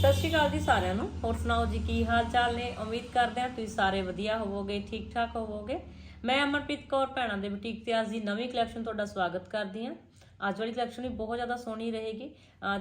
ਸਤਿ ਸ਼੍ਰੀ ਅਕਾਲ ਜੀ ਸਾਰਿਆਂ ਨੂੰ। ਹੋਰ ਸੁਣਾਓ ਜੀ, ਕੀ ਹਾਲ ਚਾਲ ਨੇ? ਉਮੀਦ ਕਰਦੇ ਹਾਂ ਤੁਸੀਂ ਸਾਰੇ ਵਧੀਆ ਹੋਵੋਗੇ ਠੀਕ ਠਾਕ ਹੋਵੋਗੇ। ਮੈਂ ਅਮਰਪ੍ਰੀਤ ਕੌਰ, ਭੈਣਾਂ ਦੇ ਬੁਟੀਕ ਤੇ ਅੱਜ ਦੀ ਨਵੀਂ ਕਲੈਕਸ਼ਨ ਤੁਹਾਡਾ ਸਵਾਗਤ ਕਰਦੀ ਹਾਂ। ਅੱਜ ਵਾਲੀ ਕਲੈਕਸ਼ਨ ਵੀ ਬਹੁਤ ਜ਼ਿਆਦਾ ਸੋਹਣੀ ਰਹੇਗੀ।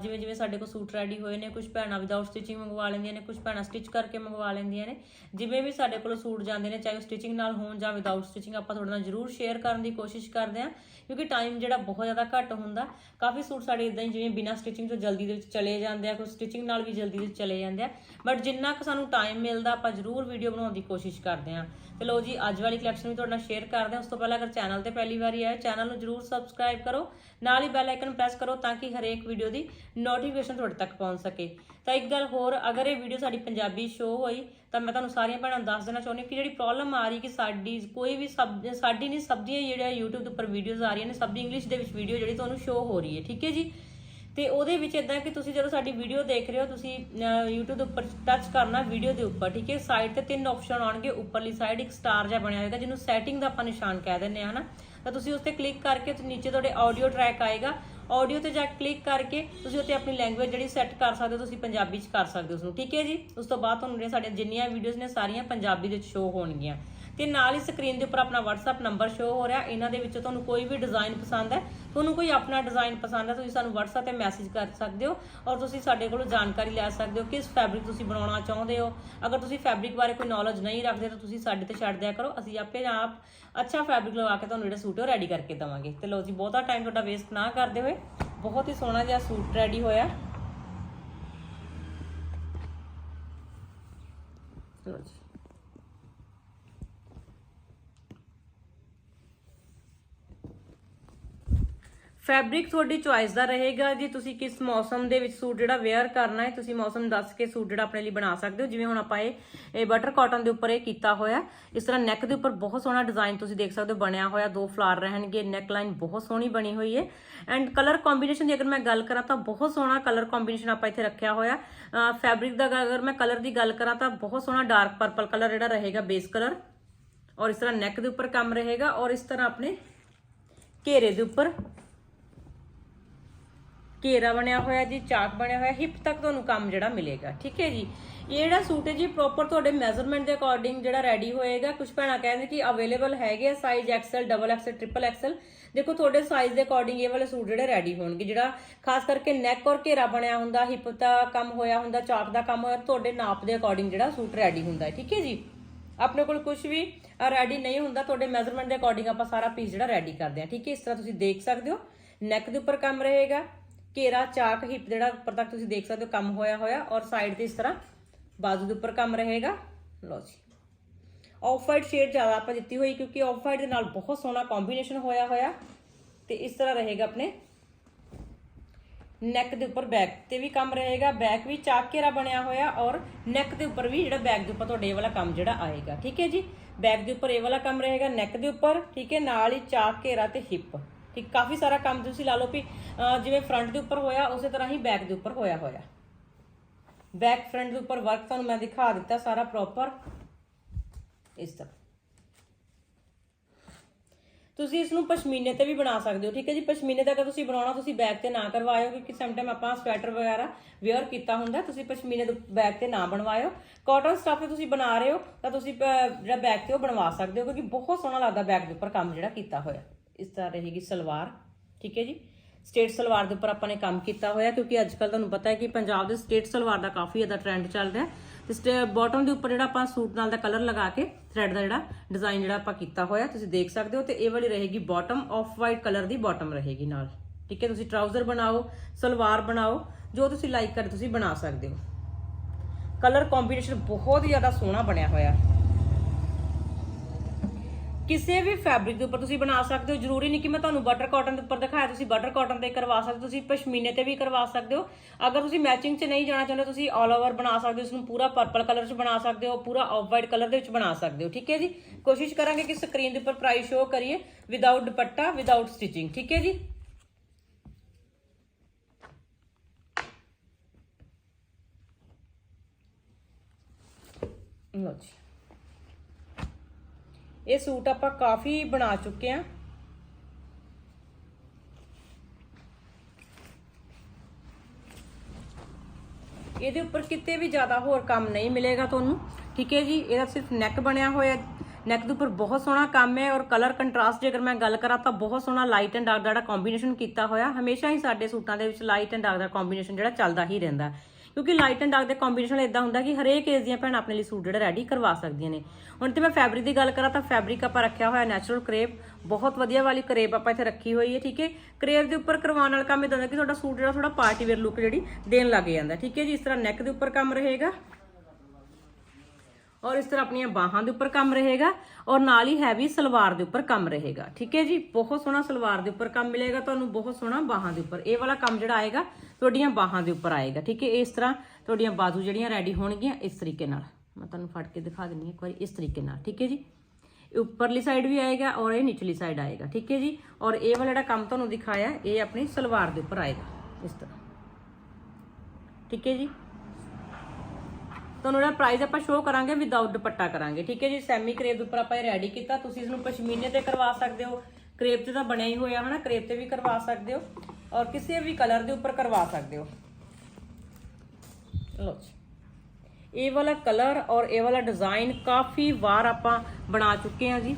ਜਿਵੇਂ ਜਿਵੇਂ ਸਾਡੇ ਕੋਲ ਸੂਟ ਰੈਡੀ ਹੋਏ ਨੇ ਕੁਝ ਭੈਣਾਂ ਵਿਦਆਊਟ ਸਟਿਚਿੰਗ ਮੰਗਵਾ ਲੈਂਦੀਆਂ ਨੇ ਕੁਝ ਭੈਣਾਂ ਸਟਿਚ ਕਰਕੇ ਮੰਗਵਾ ਲੈਂਦੀਆਂ ਨੇ। ਜਿਵੇਂ ਵੀ ਸਾਡੇ ਕੋਲ ਸੂਟ ਜਾਂਦੇ ਨੇ, ਚਾਹੇ ਉਹ ਸਟਿਚਿੰਗ ਨਾਲ ਹੋਣ ਜਾਂ ਵਿਦਆਊਟ ਸਟਿਚਿੰਗ ਆਪਾਂ ਤੁਹਾਡੇ ਨਾਲ ਜ਼ਰੂਰ ਸ਼ੇਅਰ ਕਰਨ ਦੀ ਕੋਸ਼ਿਸ਼ ਕਰਦੇ ਹਾਂ, ਕਿਉਂਕਿ ਟਾਈਮ ਜਿਹੜਾ ਬਹੁਤ ਜ਼ਿਆਦਾ ਘੱਟ ਹੁੰਦਾ। ਕਾਫੀ ਸੂਟ ਸਾਡੇ ਇਦਾਂ ਹੀ ਜਿਵੇਂ ਬਿਨਾਂ ਸਟਿਚਿੰਗ ਤੋਂ ਜਲਦੀ ਦੇ ਵਿੱਚ ਚਲੇ ਜਾਂਦੇ ਆ ਕੁਝ ਸਟਿਚਿੰਗ ਨਾਲ ਵੀ ਜਲਦੀ ਦੇ ਚਲੇ ਜਾਂਦੇ ਆ। ਬਟ ਜਿੰਨਾ ਕੁ ਸਾਨੂੰ ਟਾਈਮ ਮਿਲਦਾ, ਆਪਾਂ ਜ਼ਰੂਰ ਵੀਡੀਓ ਬਣਾਉਣ ਦੀ ਕੋਸ਼ਿਸ਼ ਕਰਦੇ ਹਾਂ। ਤੇ ਲੋ ਜੀ, ਅੱਜ ਵਾਲੀ ਕਲੈਕਸ਼ਨ ਵੀ ਤੁਹਾਡੇ ਨਾਲ ਸ਼ੇਅਰ ਕਰਦੇ ਹਾਂ। ਉਸ ਤੋਂ ਪਹਿਲਾਂ ਅਗਰ ਚੈਨਲ ਤੇ ਪਹਿਲੀ ਵਾਰੀ ਆਏ ਚੈਨਲ ਨੂੰ ਜ਼ਰੂਰ ਸਬਸਕ੍ਰਾਈਬ ਕਰੋ। ਨਾਲ ਹੀ ਬੈਲ ਆਈਕਨ ਪ੍ਰੈਸ ਕਰੋ ਤਾਂ ਕਿ ਹਰੇਕ ਵੀਡੀਓ ਦੀ ਨੋਟੀਫਿਕੇਸ਼ਨ ਤੁਹਾਡੇ ਤੱਕ ਪਹੁੰਚ ਸਕੇ। ਤਾਂ ਇੱਕ ਗੱਲ ਹੋਰ ਅਗਰ ਇਹ ਵੀਡੀਓ ਸਾਡੀ ਪੰਜਾਬੀ ਸ਼ੋ ਹੋਈ ਤਾਂ ਮੈਂ ਤੁਹਾਨੂੰ ਸਾਰੀਆਂ ਭੈਣਾਂ ਨੂੰ ਦੱਸ ਦੇਣਾ ਚਾਹੁੰਦੀ ਕਿ ਜਿਹੜੀ ਪ੍ਰੋਬਲਮ ਆ ਰਹੀ ਕਿ ਸਾਡੀ ਕੋਈ ਵੀ ਸਬ ਸਾਡੀ ਨਹੀਂ ਸਬਜ਼ੀਆਂ ਜਿਹੜੀਆਂ YouTube ਦੇ ਉੱਪਰ ਵੀਡੀਓਜ਼ ਆ ਰਹੀਆਂ ਨੇ ਸਭ ਦੀ ਇੰਗਲਿਸ਼ ਦੇ ਵਿੱਚ ਵੀਡੀਓ ਜਿਹੜੀ ਤੁਹਾਨੂੰ ਸ਼ੋ ਹੋ ਰਹੀ ਹੈ ਠੀਕ ਹੈ ਜੀ? ਤੇ ਉਹਦੇ ਵਿੱਚ ਇਦਾਂ ਕਿ ਤੁਸੀਂ ਜਦੋਂ ਸਾਡੀ ਵੀਡੀਓ ਦੇਖ ਰਹੇ ਹੋ ਤੁਸੀਂ ਅਹ, YouTube ਦੇ ਉੱਪਰ ਟੱਚ ਕਰਨਾ ਵੀਡੀਓ ਦੇ ਉੱਪਰ ਠੀਕ ਹੈ? ਸਾਈਡ ਤੇ ਤਿੰਨ ਆਪਸ਼ਨ ਆਉਣਗੇ ਉੱਪਰਲੀ ਸਾਈਡ ਇੱਕ ਸਟਾਰ ਜਿਹਾ ਬਣਿਆ ਹੋਏਗਾ ਜਿਹਨੂੰ ਸੈਟਿੰਗ ਦਾ ਆਪਾਂ ਨਿਸ਼ਾਨ ਕਹਿ ਦਿੰਦੇ ਆ ਹਨਾ? ਤਾਂ ਤੁਸੀਂ ਉਸ ਤੇ ਕਲਿੱਕ ਕਰਕੇ ਤੇ ਨੀਚੇ ਤੁਹਾਡੇ ਆਡੀਓ ਟਰੈਕ ਆਏਗਾ। ਆਡੀਓ ਤੇ ਜਾ ਕੇ ਕਲਿੱਕ ਕਰਕੇ ਤੁਸੀਂ ਉੱਤੇ ਆਪਣੀ ਲੈਂਗੁਏਜ ਜਿਹੜੀ ਸੈੱਟ ਕਰ ਸਕਦੇ ਹੋ, ਤੁਸੀਂ ਪੰਜਾਬੀ ਚ ਕਰ ਸਕਦੇ ਹੋ ਉਸ ਨੂੰ ਠੀਕ ਹੈ ਜੀ? ਉਸ ਤੋਂ ਬਾਅਦ ਤੁਹਾਨੂੰ ਜਿਹੜੀਆਂ ਸਾਡੀਆਂ ਜਿੰਨੀਆਂ ਵੀਡੀਓਜ਼ ਨੇ, ਸਾਰੀਆਂ ਪੰਜਾਬੀ ਦੇ ਵਿੱਚ ਸ਼ੋ ਹੋਣਗੀਆਂ। ਤੇ ਨਾਲ ਹੀ ਸਕਰੀਨ ਦੇ ਉੱਪਰ ਆਪਣਾ WhatsApp ਨੰਬਰ ਸ਼ੋ ਹੋ ਰਿਹਾ। ਇਹਨਾਂ ਦੇ ਵਿੱਚੋਂ ਤੁਹਾਨੂੰ ਕੋਈ ਵੀ ਡਿਜ਼ਾਈਨ ਪਸੰਦ ਹੈ, ਤੁਹਾਨੂੰ ਕੋਈ ਆਪਣਾ ਡਿਜ਼ਾਈਨ ਪਸੰਦ ਹੈ, ਤੁਸੀਂ ਸਾਨੂੰ WhatsApp ਤੇ ਮੈਸੇਜ ਕਰ ਸਕਦੇ ਹੋ ਔਰ ਤੁਸੀਂ ਸਾਡੇ ਕੋਲੋਂ ਜਾਣਕਾਰੀ ਲੈ ਸਕਦੇ ਹੋ ਕਿਸ ਫੈਬਰਿਕ ਤੁਸੀਂ ਬਣਾਉਣਾ ਚਾਹੁੰਦੇ ਹੋ। ਅਗਰ ਤੁਸੀਂ ਫੈਬਰਿਕ ਬਾਰੇ ਕੋਈ ਨੌਲੇਜ ਨਹੀਂ ਰੱਖਦੇ ਤਾਂ ਤੁਸੀਂ ਸਾਡੇ ਤੇ ਛੱਡ ਦਿਆ ਕਰੋ। ਅਸੀਂ ਆਪੇ ਆਪ ਅੱਛਾ ਫੈਬਰਿਕ ਲਵਾ ਕੇ ਤੁਹਾਨੂੰ ਜਿਹੜਾ ਸੂਟ ਉਹ ਰੈਡੀ ਕਰਕੇ ਦਵਾਂਗੇ। ਤੇ ਲਓ ਜੀ, ਬਹੁਤਾ ਟਾਈਮ ਤੁਹਾਡਾ ਵੇਸਟ ਨਾ ਕਰਦੇ ਹੋਏ, ਬਹੁਤ ਹੀ ਸੋਹਣਾ ਜਿਹਾ ਸੂਟ ਰੈਡੀ ਹੋਇਆ। ਚਲੋ ਜੀ। ਫੈਬਰਿਕ ਤੁਹਾਡੀ ਚੁਆਇਸ ਦਾ ਰਹੇਗਾ, ਜੀ ਤੁਸੀਂ ਕਿਸ ਮੌਸਮ ਦੇ ਵਿੱਚ ਸੂਟ ਜਿਹੜਾ ਵੇਅਰ ਕਰਨਾ ਹੈ, ਤੁਸੀਂ ਮੌਸਮ ਦੱਸ ਕੇ ਸੂਟ ਜਿਹੜਾ ਆਪਣੇ ਲਈ ਬਣਾ ਸਕਦੇ ਹੋ। ਜਿਵੇਂ ਹੁਣ ਆਪਾਂ ਇਹ ਇਹ ਬਟਰ ਕਾਟਨ ਦੇ ਉੱਪਰ ਇਹ ਕੀਤਾ ਹੋਇਆ ਇਸ ਤਰ੍ਹਾਂ ਨੈਕ ਦੇ ਉੱਪਰ ਬਹੁਤ ਸੋਹਣਾ ਡਿਜ਼ਾਈਨ ਤੁਸੀਂ ਦੇਖ ਸਕਦੇ ਹੋ, ਬਣਿਆ ਹੋਇਆ, ਦੋ ਫਲਾਰ ਰਹਿਣਗੇ ਨੈਕ ਲਾਈਨ ਬਹੁਤ ਸੋਹਣੀ ਬਣੀ ਹੋਈ ਹੈ। ਐਂਡ ਕਲਰ ਕੰਬੀਨੇਸ਼ਨ ਦੀ ਅਗਰ ਮੈਂ ਗੱਲ ਕਰਾਂ ਤਾਂ ਬਹੁਤ ਸੋਹਣਾ ਕਲਰ ਕੰਬੀਨੇਸ਼ਨ ਆਪਾਂ ਇੱਥੇ ਰੱਖਿਆ ਹੋਇਆ ਫੈਬਰਿਕ ਦਾ ਅਗਰ ਮੈਂ ਕਲਰ ਦੀ ਗੱਲ ਕਰਾਂ ਤਾਂ ਬਹੁਤ ਸੋਹਣਾ ਡਾਰਕ ਪਰਪਲ ਕਲਰ ਜਿਹੜਾ ਰਹੇਗਾ ਬੇਸ ਕਲਰ ਔਰ ਇਸ ਤਰ੍ਹਾਂ ਨੈਕ ਦੇ ਉੱਪਰ ਕੰਮ ਰਹੇਗਾ ਔਰ ਇਸ ਤਰ੍ਹਾਂ ਆਪਣੇ ਘੇਰੇ ਦੇ ਉੱਪਰ ਘੇਰਾ ਬਣਿਆ ਹੋਇਆ ਜੀ, ਚਾਕ ਬਣਿਆ ਹੋਇਆ, ਹਿਪ ਤੱਕ ਤੁਹਾਨੂੰ ਕੰਮ ਜਿਹੜਾ ਮਿਲੇਗਾ, ਠੀਕ ਹੈ ਜੀ? ਇਹ ਜਿਹੜਾ ਸੂਟ ਹੈ ਜੀ ਪ੍ਰੋਪਰ ਤੁਹਾਡੇ ਮੈਜ਼ਰਮੈਂਟ ਦੇ ਅਕੋਰਡਿੰਗ ਜਿਹੜਾ ਰੈਡੀ ਹੋਏਗਾ ਕੁਝ ਭੈਣਾਂ ਕਹਿੰਦੇ ਕਿ ਅਵੇਲੇਬਲ ਹੈਗੇ size XL double XL triple XL ਦੇਖੋ, ਤੁਹਾਡੇ ਸਾਈਜ਼ ਦੇ ਅਕੋਰਡਿੰਗ ਇਹ ਵਾਲੇ ਸੂਟ ਜਿਹੜੇ ਰੈਡੀ ਹੋਣਗੇ, ਜਿਹੜਾ ਖਾਸ ਕਰਕੇ ਨੈਕ ਔਰ ਘੇਰਾ ਬਣਿਆ ਹੁੰਦਾ, ਹਿਪ ਦਾ ਕੰਮ ਹੋਇਆ ਹੁੰਦਾ, ਚਾਕ ਦਾ ਕੰਮ ਹੋਇਆ, ਤੁਹਾਡੇ ਨਾਪ ਦੇ ਅਕੋਰਡਿੰਗ ਜਿਹੜਾ ਸੂਟ ਰੈਡੀ ਹੁੰਦਾ ਹੈ, ਠੀਕ ਹੈ ਜੀ? ਆਪਣੇ ਕੋਲ ਕੁਝ ਵੀ ਰੈਡੀ ਨਹੀਂ ਹੁੰਦਾ, ਤੁਹਾਡੇ ਮੈਜ਼ਰਮੈਂਟ ਦੇ ਅਕੋਰਡਿੰਗ ਆਪਾਂ ਸਾਰਾ ਪੀਸ ਜਿਹੜਾ ਰੈਡੀ ਕਰਦੇ ਹਾਂ, ਠੀਕ ਹੈ? ਇਸ ਤਰ੍ਹਾਂ ਤੁਸੀਂ ਦੇਖ ਸਕਦੇ ਹੋ ਨੈਕ ਦੇ ਉੱਪਰ ਕੰਮ ਰਹੇਗਾ ਘੇਰਾ, ਚਾਕ, ਹਿੱਪ ਜਿਹੜਾ ਉੱਪਰ ਤੱਕ ਤੁਸੀਂ ਦੇਖ ਸਕਦੇ ਹੋ ਕੰਮ ਹੋਇਆ ਹੋਇਆ ਔਰ ਸਾਈਡ ਤੇ ਇਸ ਤਰ੍ਹਾਂ ਬਾਜ਼ੂ ਦੇ ਉੱਪਰ ਕੰਮ ਰਹੇਗਾ। ਲਓ ਜੀ। ਆਫ ਵਾਈਟ ਸ਼ੇਡ ਜ਼ਿਆਦਾ ਆਪਾਂ ਦਿੱਤੀ ਹੋਈ ਕਿਉਂਕਿ ਆਫ ਵਾਈਟ ਦੇ ਨਾਲ ਬਹੁਤ ਸੋਹਣਾ ਕੰਬੀਨੇਸ਼ਨ ਹੋਇਆ ਹੋਇਆ ਤੇ ਇਸ ਤਰ੍ਹਾਂ ਰਹੇਗਾ ਆਪਣੇ। ਨੈਕ ਦੇ ਉੱਪਰ ਬੈਕ ਤੇ ਵੀ ਕੰਮ ਰਹੇਗਾ ਬੈਕ ਵੀ ਚਾਕ ਘੇਰਾ ਬਣਿਆ ਹੋਇਆ ਔਰ ਨੈਕ ਦੇ ਉੱਪਰ ਵੀ ਜਿਹੜਾ ਬੈਕ ਦੇ ਉੱਪਰ ਤੁਹਾਡੇ ਇਹ ਵਾਲਾ ਕੰਮ ਜਿਹੜਾ ਆਏਗਾ। ਠੀਕ ਹੈ ਜੀ? ਬੈਕ ਦੇ ਉੱਪਰ ਇਹ ਵਾਲਾ ਕੰਮ ਰਹੇਗਾ ਨੈਕ ਦੇ ਉੱਪਰ, ਠੀਕ ਹੈ? ਨਾਲ ਹੀ ਚਾਕ ਘੇਰਾ ਤੇ ਹਿੱਪ। ਠੀਕ ਕਾਫੀ ਸਾਰਾ ਕੰਮ ਤੁਸੀਂ ਲਾ ਲਓ ਵੀ ਜਿਵੇਂ ਫਰੰਟ ਦੇ ਉੱਪਰ ਹੋਇਆ, ਉਸੇ ਤਰ੍ਹਾਂ ਹੀ ਬੈਕ ਦੇ ਉੱਪਰ ਹੋਇਆ ਹੋਇਆ। ਬੈਕ ਫਰੰਟ ਦੇ ਉੱਪਰ ਵਰਕ ਤੁਹਾਨੂੰ ਮੈਂ ਦਿਖਾ ਦਿੱਤਾ ਸਾਰਾ ਪ੍ਰੋਪਰ ਇਸ ਤਰ੍ਹਾਂ। ਤੁਸੀਂ ਇਸ ਨੂੰ ਪਸ਼ਮੀਨੇ ਤੇ ਵੀ ਬਣਾ ਸਕਦੇ ਹੋ, ਠੀਕ ਹੈ ਜੀ? ਪਸ਼ਮੀਨੇ ਦਾ ਅਗਰ ਤੁਸੀਂ ਬਣਾਉਣਾ, ਤੁਸੀਂ ਬੈਕ ਤੇ ਨਾ ਕਰਵਾਇਓ, ਕਿਉਂਕਿ ਸਮਟਾਈਮ ਆਪਾਂ ਸਵੈਟਰ ਵਗੈਰਾ ਵੇਅਰ ਕੀਤਾ ਹੁੰਦਾ, ਤੁਸੀਂ ਪਸ਼ਮੀਨੇ ਦੇ ਬੈਕ ਤੇ ਨਾ ਬਣਵਾਇਓ। ਕਾਟਨ ਸਟਫ ਤੇ ਤੁਸੀਂ ਬਣਾ ਰਹੇ ਹੋ, ਤਾਂ ਤੁਸੀਂ ਜਿਹੜਾ ਬੈਕ ਤੇ ਉਹ ਬਣਵਾ ਸਕਦੇ ਹੋ, ਕਿਉਂਕਿ ਬਹੁਤ ਸੋਹਣਾ ਲੱਗਦਾ ਬੈਗ ਦੇ ਉੱਪਰ ਕੰਮ ਜਿਹੜਾ ਕੀਤਾ ਹੋਇਆ। ਇਸ ਤਰ੍ਹਾਂ ਰਹੇਗੀ ਸਲਵਾਰ, ਠੀਕ ਹੈ ਜੀ? ਸਟੇਟ ਸਲਵਾਰ ਦੇ ਉੱਪਰ ਆਪਾਂ ਨੇ ਕੰਮ ਕੀਤਾ ਹੋਇਆ, ਕਿਉਂਕਿ ਅੱਜ ਕੱਲ ਤੁਹਾਨੂੰ ਪਤਾ ਹੈ ਕਿ ਪੰਜਾਬ ਦੇ ਸਟੇਟ ਸਲਵਾਰ ਦਾ ਕਾਫੀ ਜ਼ਿਆਦਾ ਟ੍ਰੈਂਡ ਚੱਲ ਰਿਹਾ ਹੈ। ਤੇ ਬਾਟਮ ਦੇ ਉੱਪਰ ਜਿਹੜਾ ਆਪਾਂ ਸੂਟ ਨਾਲ ਦਾ ਕਲਰ ਲਗਾ ਕੇ ਥ੍ਰੈਡ ਦਾ ਜਿਹੜਾ ਡਿਜ਼ਾਈਨ ਜਿਹੜਾ ਆਪਾਂ ਕੀਤਾ ਹੋਇਆ, ਤੁਸੀਂ ਦੇਖ ਸਕਦੇ ਹੋ, ਤੇ ਇਹ ਵਾਲੀ ਰਹੇਗੀ ਬਾਟਮ ਆਫ ਵਾਈਟ ਕਲਰ ਦੀ ਬਾਟਮ ਰਹੇਗੀ ਨਾਲ, ਠੀਕ ਹੈ? ਤੁਸੀਂ ਟਰਾਊਜ਼ਰ ਬਣਾਓ, ਸਲਵਾਰ ਬਣਾਓ, ਜੋ ਤੁਸੀਂ ਲਾਈਕ ਕਰੇ ਤੁਸੀਂ ਬਣਾ ਸਕਦੇ ਹੋ। ਕਲਰ ਕੰਬੀਨੇਸ਼ਨ ਬਹੁਤ ਹੀ ਜ਼ਿਆਦਾ ਸੋਹਣਾ ਬਣਿਆ ਹੋਇਆ। ਕਿਸੇ ਵੀ ਫੈਬਰਿਕ ਦੇ ਉੱਪਰ ਤੁਸੀਂ ਬਣਾ ਸਕਦੇ ਹੋ, ਜ਼ਰੂਰੀ ਨਹੀਂ ਕਿ ਮੈਂ ਤੁਹਾਨੂੰ ਬਟਰ ਕਾਟਨ ਦੇ ਉੱਪਰ ਦਿਖਾਇਆ, ਤੁਸੀਂ ਬਟਰ ਕਾਟਨ ਤੇ ਕਰਵਾ ਸਕਦੇ ਹੋ, ਤੁਸੀਂ ਪਸ਼ਮੀਨੇ ਤੇ ਵੀ ਕਰਵਾ ਸਕਦੇ ਹੋ। ਅਗਰ ਤੁਸੀਂ ਮੈਚਿੰਗ 'ਚ ਨਹੀਂ ਜਾਣਾ ਚਾਹੁੰਦੇ, ਤੁਸੀਂ ਆਲ ਓਵਰ ਬਣਾ ਸਕਦੇ ਹੋ ਇਸ ਨੂੰ ਪੂਰਾ ਪਰਪਲ ਕਲਰ 'ਚ ਬਣਾ ਸਕਦੇ ਹੋ, ਪੂਰਾ ਆਫ ਵਾਈਟ ਕਲਰ ਦੇ ਵਿੱਚ ਬਣਾ ਸਕਦੇ ਹੋ, ਠੀਕ ਹੈ ਜੀ? ਕੋਸ਼ਿਸ਼ ਕਰਾਂਗੇ ਕਿ ਸਕਰੀਨ ਦੇ ਉੱਪਰ ਪ੍ਰਾਈਸ ਸ਼ੋ ਕਰੀਏ ਵਿਦਆਊਟ ਦੁਪੱਟਾ ਵਿਦਆਊਟ ਸਟਿਚਿੰਗ ਠੀਕ ਹੈ ਜੀ? ਲਓ ਜੀ। ਇਹ ਸੂਟ ਆਪਾਂ ਕਾਫੀ ਬਣਾ ਚੁੱਕੇ ਆ ਇਹਦੇ ਉੱਪਰ ਕਿਤੇ ਵੀ ਜ਼ਿਆਦਾ ਹੋਰ ਕੰਮ ਨਹੀਂ ਮਿਲੇਗਾ ਤੁਹਾਨੂੰ। ਠੀਕ ਹੈ ਜੀ, ਇਹਦਾ ਸਿਰਫ ਨੈਕ ਬਣਿਆ ਹੋਇਆ ਨੈਕ ਦੇ ਉੱਪਰ ਬਹੁਤ ਸੋਹਣਾ ਕੰਮ ਹੈ ਔਰ ਕਲਰ ਕੰਟਰਾਸਟ ਜੇਕਰ ਮੈਂ ਗੱਲ ਕਰਾਂ ਤਾਂ ਬਹੁਤ ਸੋਹਣਾ ਲਾਈਟ ਐਂਡ ਡਾਰਕ ਦਾ ਜਿਹੜਾ ਕੰਬੀਨੇਸ਼ਨ ਕੀਤਾ ਹੋਇਆ, ਹਮੇਸ਼ਾ ਹੀ ਸਾਡੇ ਸੂਟਾਂ ਦੇ ਵਿੱਚ ਲਾਈਟ ਐਂਡ ਡਾਰਕ ਦਾ ਕੰਬੀਨੇਸ਼ਨ ਜਿਹੜਾ ਚੱਲਦਾ ਹੀ ਰਹਿੰਦਾ ਕਿਉਂਕਿ ਲਾਈਟ ਐਂਡ ਡਾਰਕ ਦੇ ਕੰਬੀਨੇਸ਼ਨ ਇਦਾਂ ਹੁੰਦਾ ਕਿ ਹਰੇਕ ਏਜ ਦੀਆਂ ਭੈਣਾਂ ਆਪਣੇ ਲਈ ਸੂਟ ਜਿਹੜਾ ਰੈਡੀ ਕਰਵਾ ਸਕਦੀਆਂ ਨੇ। ਹੁਣ ਤੇ ਮੈਂ ਫੈਬਰਿਕ ਦੀ ਗੱਲ ਕਰਾਂ ਤਾਂ ਫੈਬਰਿਕ ਆਪਾਂ ਰੱਖਿਆ ਹੋਇਆ ਨੈਚੁਰਲ ਕਰੇਪ ਬਹੁਤ ਵਧੀਆ ਵਾਲੀ ਕਰੇਪ ਆਪਾਂ ਇੱਥੇ ਰੱਖੀ ਹੋਈ ਹੈ, ਠੀਕ ਹੈ? ਕਰੇਪ ਦੇ ਉੱਪਰ ਕਰਵਾਉਣ ਨਾਲ ਕੰਮ ਇਦਾਂ ਦਾ ਕਿ ਤੁਹਾਡਾ ਸੂਟ ਜਿਹੜਾ ਥੋੜਾ ਪਾਰਟੀ ਵੇਅਰ ਲੁੱਕ ਜਿਹੜੀ ਦੇਣ ਲੱਗ ਜਾਂਦਾ, ਠੀਕ ਹੈ ਜੀ? ਇਸ ਤਰ੍ਹਾਂ ਨੈਕ ਦੇ ਉੱਪਰ ਕੰਮ ਰਹੇਗਾ। ਔਰ ਇਸ ਤਰ੍ਹਾਂ ਆਪਣੀਆਂ ਬਾਹਾਂ ਦੇ ਉੱਪਰ ਕੰਮ ਰਹੇਗਾ ਔਰ ਨਾਲ ਹੀ ਹੈਵੀ ਸਲਵਾਰ ਦੇ ਉੱਪਰ ਕੰਮ ਰਹੇਗਾ। ਠੀਕ ਹੈ ਜੀ? ਬਹੁਤ ਸੋਹਣਾ ਸਲਵਾਰ ਦੇ ਉੱਪਰ ਕੰਮ ਮਿਲੇਗਾ ਤੁਹਾਨੂੰ, ਬਹੁਤ ਸੋਹਣਾ ਬਾਹਾਂ ਦੇ ਉੱਪਰ। ਇਹ ਵਾਲਾ ਕੰਮ ਜਿਹੜਾ ਆਏਗਾ, ਤੁਹਾਡੀਆਂ ਬਾਹਾਂ ਦੇ ਉੱਪਰ ਆਏਗਾ। ਠੀਕ ਹੈ? ਇਸ ਤਰ੍ਹਾਂ ਤੁਹਾਡੀਆਂ ਬਾਜ਼ੂ ਜਿਹੜੀਆਂ ਰੈਡੀ ਹੋਣਗੀਆਂ ਇਸ ਤਰੀਕੇ ਨਾਲ। ਮੈਂ ਤੁਹਾਨੂੰ ਫੜ ਕੇ ਦਿਖਾ ਦਿੰਨੀ ਹਾਂ ਇੱਕ ਵਾਰੀ ਇਸ ਤਰੀਕੇ ਨਾਲ। ਠੀਕ ਹੈ ਜੀ? ਉੱਪਰਲੀ ਸਾਈਡ ਵੀ ਆਏਗਾ ਔਰ ਇਹ ਨਿਚਲੀ ਸਾਈਡ ਆਏਗਾ। ਠੀਕ ਹੈ ਜੀ? ਔਰ ਇਹ ਵਾਲਾ ਜਿਹੜਾ ਕੰਮ ਤੁਹਾਨੂੰ ਦਿਖਾਇਆ, ਇਹ ਆਪਣੀ ਸਲਵਾਰ ਦੇ ਉੱਪਰ ਆਏਗਾ। ਇਸ ਤਰ੍ਹਾਂ। ਠੀਕ ਹੈ ਜੀ? ਤੁਹਾਨੂੰ ਜਿਹੜਾ ਪ੍ਰਾਈਸ ਆਪਾਂ ਸ਼ੋਅ ਕਰਾਂਗੇ ਵਿਦਆਊਟ ਦੁਪੱਟਾ ਕਰਾਂਗੇ। ਠੀਕ ਹੈ ਜੀ? ਸੈਮੀ ਕਰੇਪ ਦੇ ਉੱਪਰ ਆਪਾਂ ਇਹ ਰੈਡੀ ਕੀਤਾ। ਤੁਸੀਂ ਇਸ ਨੂੰ ਪਸ਼ਮੀਨੇ ਤੇ ਕਰਵਾ ਸਕਦੇ ਹੋ। ਕਰੇਪ ਤੇ ਤਾਂ ਬਣਿਆ ਹੀ ਹੋਇਆ ਹਨਾ? ਕਰੇਪ ਤੇ ਵੀ ਕਰਵਾ ਸਕਦੇ ਹੋ। ਔਰ ਕਿਸੇ ਵੀ ਕਲਰ ਦੇ ਉੱਪਰ ਕਰਵਾ ਸਕਦੇ ਹੋ। ਲਓ ਜੀ। ਇਹ ਵਾਲਾ ਕਲਰ ਔਰ ਇਹ ਵਾਲਾ ਡਿਜ਼ਾਈਨ ਕਾਫੀ ਵਾਰ ਆਪਾਂ ਬਣਾ ਚੁੱਕੇ ਹਾਂ ਜੀ।